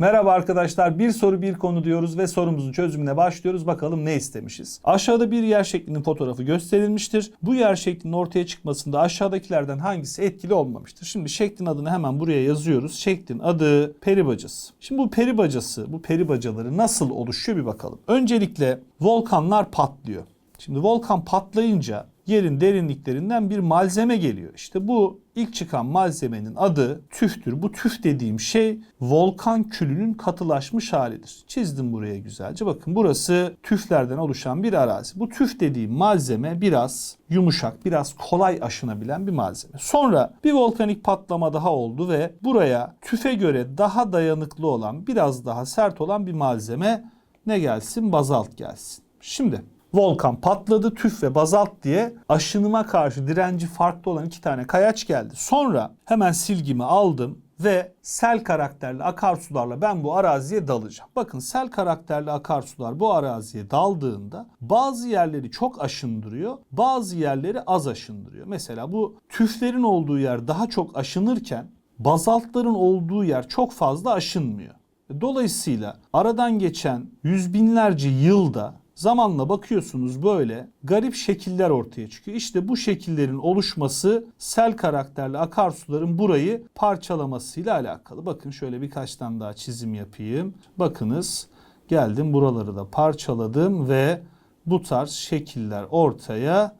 Merhaba arkadaşlar bir soru bir konu diyoruz ve sorumuzun çözümüne başlıyoruz. Bakalım ne istemişiz? Aşağıda bir yer şeklinin fotoğrafı gösterilmiştir. Bu yer şeklinin ortaya çıkmasında aşağıdakilerden hangisi etkili olmamıştır? Şimdi şeklin adını hemen buraya yazıyoruz. Şeklin adı peri bacası. Şimdi bu peri bacası, bu peri bacaları nasıl oluşuyor bir bakalım. Öncelikle volkanlar patlıyor. Şimdi volkan patlayınca yerin derinliklerinden bir malzeme geliyor. İşte bu ilk çıkan malzemenin adı tüftür. Bu tüf dediğim şey volkan külünün katılaşmış halidir. Çizdim buraya güzelce. Bakın burası tüflerden oluşan bir arazi. Bu tüf dediğim malzeme biraz yumuşak, biraz kolay aşınabilen bir malzeme. Sonra bir volkanik patlama daha oldu ve buraya tüfe göre daha dayanıklı olan, biraz daha sert olan bir malzeme ne gelsin? Bazalt gelsin. Şimdi Volkan patladı tüf ve bazalt diye aşınıma karşı direnci farklı olan iki tane kayaç geldi. Sonra hemen silgimi aldım ve sel karakterli akarsularla ben bu araziye dalacağım. Bakın sel karakterli akarsular bu araziye daldığında bazı yerleri çok aşındırıyor, bazı yerleri az aşındırıyor. Mesela bu tüflerin olduğu yer daha çok aşınırken bazaltların olduğu yer çok fazla aşınmıyor. Dolayısıyla aradan geçen yüz binlerce yılda zamanla bakıyorsunuz böyle garip şekiller ortaya çıkıyor. İşte bu şekillerin oluşması sel karakterli akarsuların burayı parçalamasıyla alakalı. Bakın şöyle birkaç tane daha çizim yapayım. Bakınız geldim buraları da parçaladım ve bu tarz şekiller ortaya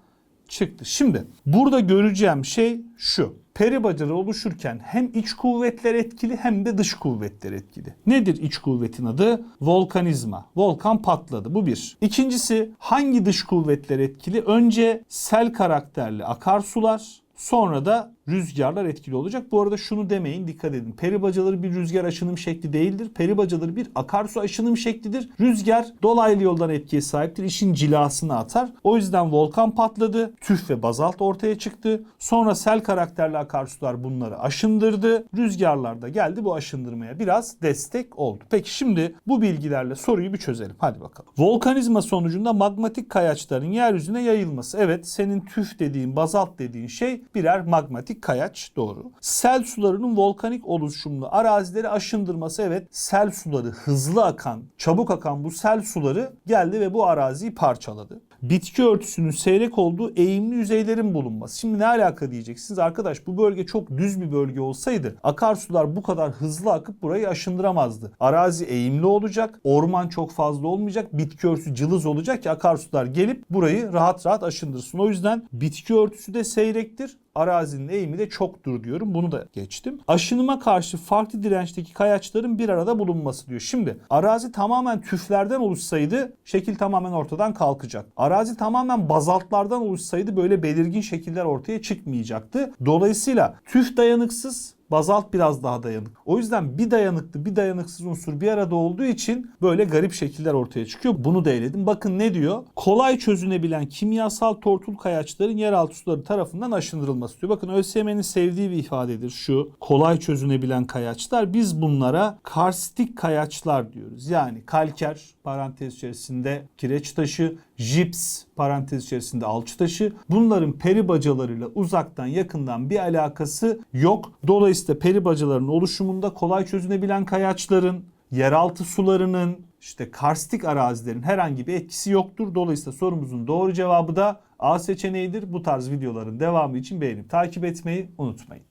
çıktı. Şimdi burada göreceğim şey şu. Peri bacaları oluşurken hem iç kuvvetler etkili hem de dış kuvvetler etkili. Nedir iç kuvvetin adı? Volkanizma. Volkan patladı. Bu bir. İkincisi hangi dış kuvvetler etkili? Önce sel karakterli akarsular, Sonra da rüzgarlar etkili olacak. Bu arada şunu demeyin dikkat edin. Peri bacaları bir rüzgar aşınım şekli değildir. Peri bacaları bir akarsu aşınım şeklidir. Rüzgar dolaylı yoldan etkiye sahiptir. İşin cilasını atar. O yüzden volkan patladı. Tüf ve bazalt ortaya çıktı. Sonra sel karakterli akarsular bunları aşındırdı. Rüzgarlar da geldi bu aşındırmaya biraz destek oldu. Peki şimdi bu bilgilerle soruyu bir çözelim. Hadi bakalım. Volkanizma sonucunda magmatik kayaçların yeryüzüne yayılması. Evet senin tüf dediğin bazalt dediğin şey birer magmatik kayaç doğru. Sel sularının volkanik oluşumlu arazileri aşındırması evet sel suları hızlı akan, çabuk akan bu sel suları geldi ve bu araziyi parçaladı. Bitki örtüsünün seyrek olduğu eğimli yüzeylerin bulunması. Şimdi ne alaka diyeceksiniz arkadaş bu bölge çok düz bir bölge olsaydı akarsular bu kadar hızlı akıp burayı aşındıramazdı. Arazi eğimli olacak, orman çok fazla olmayacak, bitki örtüsü cılız olacak ki akarsular gelip burayı rahat rahat aşındırsın. O yüzden bitki örtüsü de seyrektir arazinin eğimi de çoktur diyorum. Bunu da geçtim. Aşınıma karşı farklı dirençteki kayaçların bir arada bulunması diyor. Şimdi arazi tamamen tüflerden oluşsaydı şekil tamamen ortadan kalkacak. Arazi tamamen bazaltlardan oluşsaydı böyle belirgin şekiller ortaya çıkmayacaktı. Dolayısıyla tüf dayanıksız, bazalt biraz daha dayanık. O yüzden bir dayanıklı bir dayanıksız unsur bir arada olduğu için böyle garip şekiller ortaya çıkıyor. Bunu da eledim. Bakın ne diyor? Kolay çözünebilen kimyasal tortul kayaçların yeraltı suları tarafından aşındırılması diyor. Bakın ÖSYM'nin sevdiği bir ifadedir şu. Kolay çözünebilen kayaçlar. Biz bunlara karstik kayaçlar diyoruz. Yani kalker parantez içerisinde kireç taşı, jips parantez içerisinde alçı taşı. Bunların peri bacalarıyla uzaktan yakından bir alakası yok. Dolayısıyla peri bacalarının oluşumunda kolay çözünebilen kayaçların, yeraltı sularının, işte karstik arazilerin herhangi bir etkisi yoktur. Dolayısıyla sorumuzun doğru cevabı da A seçeneğidir. Bu tarz videoların devamı için beğenip takip etmeyi unutmayın.